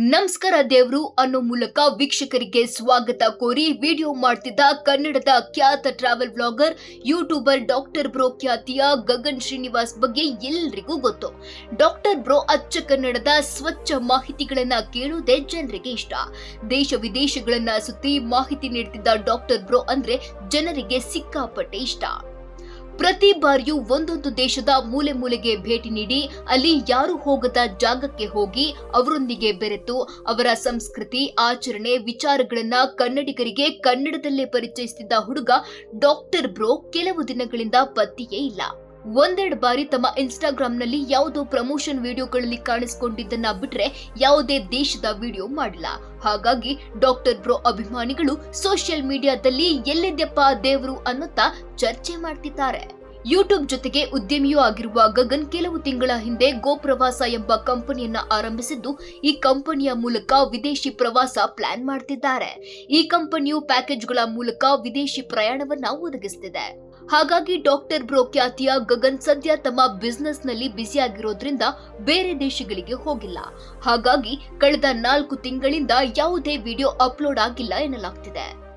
ನಮಸ್ಕಾರ ದೇವರು ಅನ್ನೋ ಮೂಲಕ ವೀಕ್ಷಕರಿಗೆ ಸ್ವಾಗತ ಕೋರಿ ವಿಡಿಯೋ ಮಾಡ್ತಿದ್ದ ಕನ್ನಡದ ಖ್ಯಾತ travel blogger YouTuber doctor bro ಖ್ಯಾತಿಯ ಗಗನ್ ಶ್ರೀನಿವಾಸ್ ಬಗ್ಗೆ ಎಲ್ಲರಿಗೂ ಗೊತ್ತು. ಡಾಕ್ಟರ್ ಬ್ರೋ ಅಚ್ಚ ಕನ್ನಡದ ಸ್ವಚ್ಛ ಮಾಹಿತಿಗಳನ್ನ ಕೇಳುವುದೇ ಜನರಿಗೆ ಇಷ್ಟ. ದೇಶ ವಿದೇಶಗಳನ್ನ ಸುತ್ತಿ ಮಾಹಿತಿ ನೀಡ್ತಿದ್ದ ಡಾಕ್ಟರ್ ಬ್ರೋ ಅಂದ್ರೆ ಜನರಿಗೆ ಸಿಕ್ಕಾಪಟ್ಟೆ ಇಷ್ಟ. ಪ್ರತಿ ಬಾರಿಯೂ ಒಂದೊಂದು ದೇಶದ ಮೂಲೆ ಮೂಲೆಗೆ ಭೇಟಿ ನೀಡಿ ಅಲ್ಲಿ ಯಾರು ಹೋಗದ ಜಾಗಕ್ಕೆ ಹೋಗಿ ಅವರೊಂದಿಗೆ ಬೆರೆತು ಅವರ ಸಂಸ್ಕೃತಿ, ಆಚರಣೆ, ವಿಚಾರಗಳನ್ನ ಕನ್ನಡಿಗರಿಗೆ ಕನ್ನಡದಲ್ಲೇ ಪರಿಚಯಿಸುತ್ತಿದ್ದ ಹುಡುಗ ಡಾಕ್ಟರ್ ಬ್ರೋ ಕೆಲವು ದಿನಗಳಿಂದ ಪತ್ತೆಯೇ ಇಲ್ಲ. ಒಂದೆರಡು ಬಾರಿ ತಮ್ಮ ಇನ್ಸ್ಟಾಗ್ರಾಂನಲ್ಲಿ ಯಾವುದೋ ಪ್ರಮೋಷನ್ ವಿಡಿಯೋಗಳಲ್ಲಿ ಕಾಣಿಸಿಕೊಂಡಿದ್ದನ್ನ ಬಿಟ್ರೆ ಯಾವುದೇ ದೇಶದ ವಿಡಿಯೋ ಮಾಡಿಲ್ಲ. ಹಾಗಾಗಿ ಡಾಕ್ಟರ್ ಬ್ರೋ ಅಭಿಮಾನಿಗಳು ಸೋಷಿಯಲ್ ಮೀಡಿಯಾದಲ್ಲಿ ಎಲ್ಲಿದ್ಯಪ್ಪ ದೇವರು ಅನ್ನುತ್ತಾ ಚರ್ಚೆ ಮಾಡ್ತಿದ್ದಾರೆ. ಯೂಟ್ಯೂಬ್ ಜೊತೆಗೆ ಉದ್ಯಮಿಯೂ ಆಗಿರುವ ಗಗನ್ ಕೆಲವು ತಿಂಗಳ ಹಿಂದೆ ಗೋಪ್ರವಾಸ ಎಂಬ ಕಂಪನಿಯನ್ನ ಆರಂಭಿಸಿದ್ದು, ಈ ಕಂಪನಿಯ ಮೂಲಕ ವಿದೇಶಿ ಪ್ರವಾಸ ಪ್ಲಾನ್ ಮಾಡ್ತಿದ್ದಾರೆ. ಈ ಕಂಪನಿಯು ಪ್ಯಾಕೇಜ್ಗಳ ಮೂಲಕ ವಿದೇಶಿ ಪ್ರಯಾಣವನ್ನ ಒದಗಿಸುತ್ತಿದೆ ಹಾಗಾಗಿ ಡಾಕ್ಟರ್ ಬ್ರೋ ಖ್ಯಾತಿಯ ಗಗನ್ ಸದ್ಯ ತಮ್ಮ ಬಿಸ್ನೆಸ್ನಲ್ಲಿ ಬ್ಯುಸಿಯಾಗಿರೋದ್ರಿಂದ ಬೇರೆ ದೇಶಗಳಿಗೆ ಹೋಗಿಲ್ಲ. ಹಾಗಾಗಿ ಕಳೆದ ನಾಲ್ಕು ತಿಂಗಳಿಂದ ಯಾವುದೇ ವಿಡಿಯೋ ಅಪ್ಲೋಡ್ ಆಗಿಲ್ಲ ಎನ್ನಲಾಗ್ತಿದೆ.